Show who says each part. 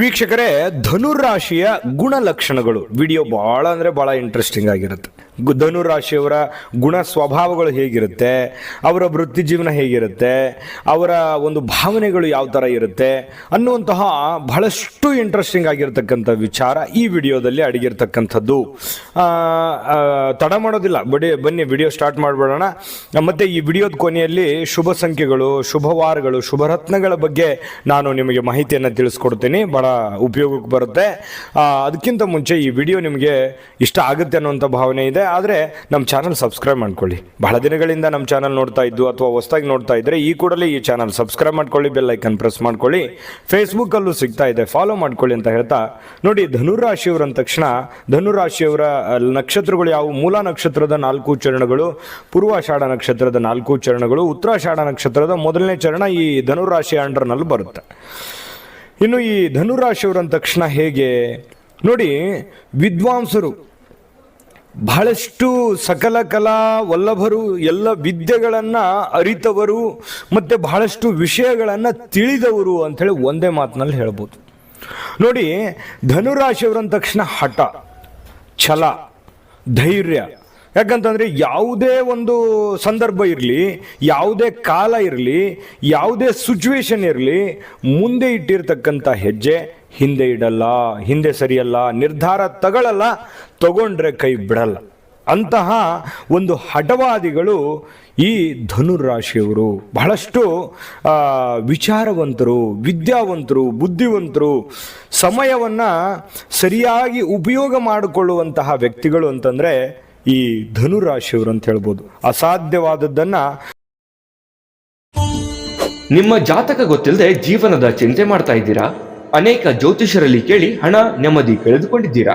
Speaker 1: ವೀಕ್ಷಕರೇ ಧನುರಾಶಿಯ ಗುಣಲಕ್ಷಣಗಳು. ವಿಡಿಯೋ ಬಹಳ ಅಂದರೆ ಬಹಳ ಇಂಟ್ರೆಸ್ಟಿಂಗ್ ಆಗಿರುತ್ತೆ. ಧನುರಾಶಿಯವರ ಗುಣ ಸ್ವಭಾವಗಳು ಹೇಗಿರುತ್ತೆ, ಅವರ ವೃತ್ತಿ ಜೀವನ ಹೇಗಿರುತ್ತೆ, ಅವರ ಒಂದು ಭಾವನೆಗಳು ಯಾವ ಥರ ಇರುತ್ತೆ ಅನ್ನುವಂತಹ ಬಹಳಷ್ಟು ಇಂಟ್ರೆಸ್ಟಿಂಗ್ ಆಗಿರತಕ್ಕಂಥ ವಿಚಾರ ಈ ವಿಡಿಯೋದಲ್ಲಿ ಅಡಗಿರ್ತಕ್ಕಂಥದ್ದು. ತಡ ಮಾಡೋದಿಲ್ಲ. ಬಡಿ ಬನ್ನಿ ವಿಡಿಯೋ ಸ್ಟಾರ್ಟ್ ಮಾಡಿಬಿಡೋಣ. ಮತ್ತು ಈ ವಿಡಿಯೋದ ಕೊನೆಯಲ್ಲಿ ಶುಭ ಸಂಖ್ಯೆಗಳು ಶುಭವಾರಗಳು ಶುಭರತ್ನಗಳ ಬಗ್ಗೆ ನಾನು ನಿಮಗೆ ಮಾಹಿತಿಯನ್ನು ತಿಳಿಸ್ಕೊಡ್ತೀನಿ. ಬಹಳ ಉಪಯೋಗಕ್ಕೆ ಬರುತ್ತೆ. ಅದಕ್ಕಿಂತ ಮುಂಚೆ ಈ ವಿಡಿಯೋ ನಿಮಗೆ ಇಷ್ಟ ಆಗುತ್ತೆ ಅನ್ನೋಂಥ ಭಾವನೆ ಇದೆ. ಆದರೆ ನಮ್ಮ ಚಾನಲ್ ಸಬ್ಸ್ಕ್ರೈಬ್ ಮಾಡ್ಕೊಳ್ಳಿ. ಬಹಳ ದಿನಗಳಿಂದ ನಮ್ಮ ಚಾನಲ್ ನೋಡ್ತಾ ಇದ್ದು ಅಥವಾ ಹೊಸದಾಗಿ ನೋಡ್ತಾ ಇದ್ದರೆ ಈ ಕೂಡಲೇ ಈ ಚಾನಲ್ ಸಬ್ಸ್ಕ್ರೈಬ್ ಮಾಡ್ಕೊಳ್ಳಿ, ಬೆಲ್ ಐಕನ್ ಪ್ರೆಸ್ ಮಾಡ್ಕೊಳ್ಳಿ. ಫೇಸ್ಬುಕ್ಕಲ್ಲೂ ಸಿಗ್ತಾ ಇದೆ. ಫಾಲೋ ಮಾಡ್ಕೊಳ್ಳಿ ಅಂತ ಹೇಳ್ತಾ ನೋಡಿ ಧನುರಾಶಿಯವರು ಅಂದ ತಕ್ಷಣ ಧನುರಾಶಿಯವರ ನಕ್ಷತ್ರಗಳು ಯಾವುವು? ಮೂಲ ನಕ್ಷತ್ರದ ನಾಲ್ಕು ಚರಣಗಳು, ಪೂರ್ವಾಷಾಢ ನಕ್ಷತ್ರದ ನಾಲ್ಕು ಚರಣಗಳು, ಉತ್ತರಾಷಾಢ ನಕ್ಷತ್ರದ ಮೊದಲನೇ ಚರಣ ಈ ಧನುರಾಶಿ ಅಂಡರ್ನಲ್ಲಿ ಬರುತ್ತೆ. ಇನ್ನು ಈ ಧನುರಾಶಿಯವರು ಅಂದ ತಕ್ಷಣ ಹೇಗೆ? ನೋಡಿ, ವಿದ್ವಾಂಸರು ಬಹಳಷ್ಟು ಸಕಲ ಕಲಾ ವಲ್ಲಭರು ಎಲ್ಲ ವಿದ್ಯೆಗಳನ್ನು ಅರಿತವರು ಮತ್ತೆ ಬಹಳಷ್ಟು ವಿಷಯಗಳನ್ನು ತಿಳಿದವರು ಅಂಥೇಳಿ ಒಂದೇ ಮಾತಿನಲ್ಲಿ ಹೇಳ್ಬೋದು. ನೋಡಿ ಧನುರಾಶಿಯವರು ಅಂದ ತಕ್ಷಣ ಹಠ, ಛಲ, ಧೈರ್ಯ ಯಾಕಂತಂದ್ರೆ ಯಾವುದೇ ಒಂದು ಸಂದರ್ಭ ಇರಲಿ, ಯಾವುದೇ ಕಾಲ ಇರಲಿ, ಯಾವುದೇ ಸಿಚುವೇಶನ್ ಇರಲಿ, ಮುಂದೆ ಇಟ್ಟಿರ್ತಕ್ಕಂಥ ಹೆಜ್ಜೆ ಹಿಂದೆ ಇಡಲ್ಲ, ಹಿಂದೆ ಸರಿಯಲ್ಲ, ನಿರ್ಧಾರ ತಗೊಳ್ಳಲ್ಲ ತಗೊಂಡ್ರೆ ಕೈ ಬಿಡಲ್ಲ. ಅಂತಹ ಒಂದು ಹಠವಾದಿಗಳು ಈ ಧನುರಾಶಿಯವರು ಬಹಳಷ್ಟು ವಿಚಾರವಂತರು, ವಿದ್ಯಾವಂತರು, ಬುದ್ಧಿವಂತರು, ಸಮಯವನ್ನು ಸರಿಯಾಗಿ ಉಪಯೋಗ ಮಾಡಿಕೊಳ್ಳುವಂತಹ ವ್ಯಕ್ತಿಗಳು ಅಂತಂದ್ರೆ ಈ ಧನುರಾಶಿಯವರು ಅಂತ ಹೇಳ್ಬೋದು. ಅಸಾಧ್ಯವಾದದ್ದನ್ನ
Speaker 2: ನಿಮ್ಮ ಜಾತಕ ಗೊತ್ತಿಲ್ಲದೆ ಜೀವನದ ಚಿಂತೆ ಮಾಡ್ತಾ ಇದ್ದೀರಾ? ಅನೇಕ ಜ್ಯೋತಿಷರಲ್ಲಿ ಕೇಳಿ ಹಣ ನೆಮ್ಮದಿ ಕಳೆದುಕೊಂಡಿದ್ದೀರಾ?